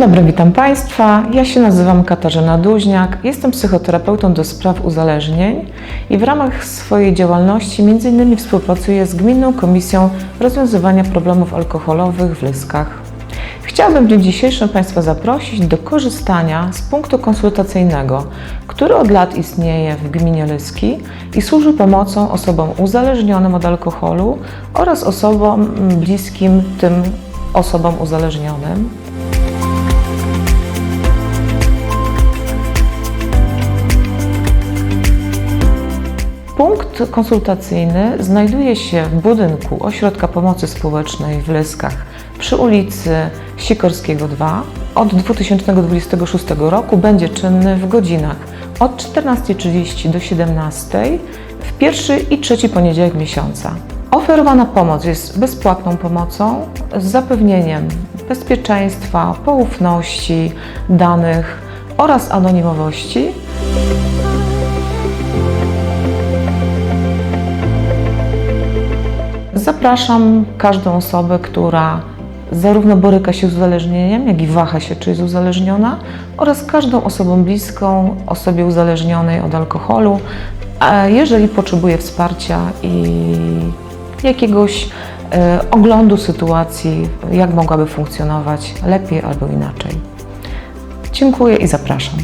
dobry, witam Państwa. Ja się nazywam Katarzyna Duźniak, jestem psychoterapeutą do spraw uzależnień i w ramach swojej działalności m.in. współpracuję z Gminną Komisją Rozwiązywania Problemów Alkoholowych w Lyskach. Chciałabym w dniu dzisiejszym Państwa zaprosić do korzystania z punktu konsultacyjnego, który od lat istnieje w gminie Lyski i służy pomocą osobom uzależnionym od alkoholu oraz osobom bliskim tym osobom uzależnionym. Punkt konsultacyjny znajduje się w budynku Ośrodka Pomocy Społecznej w Lyskach przy ulicy Sikorskiego 2. Od 2026 roku będzie czynny w godzinach od 14.30 do 17.00 w pierwszy i trzeci poniedziałek miesiąca. Oferowana pomoc jest bezpłatną pomocą z zapewnieniem bezpieczeństwa, poufności danych oraz anonimowości Zapraszam każdą osobę, która zarówno boryka się z uzależnieniem, jak i waha się, czy jest uzależniona, oraz każdą osobą bliską osobie uzależnionej od alkoholu, jeżeli potrzebuje wsparcia i jakiegoś e, oglądu sytuacji, jak mogłaby funkcjonować lepiej albo inaczej. Dziękuję i zapraszam.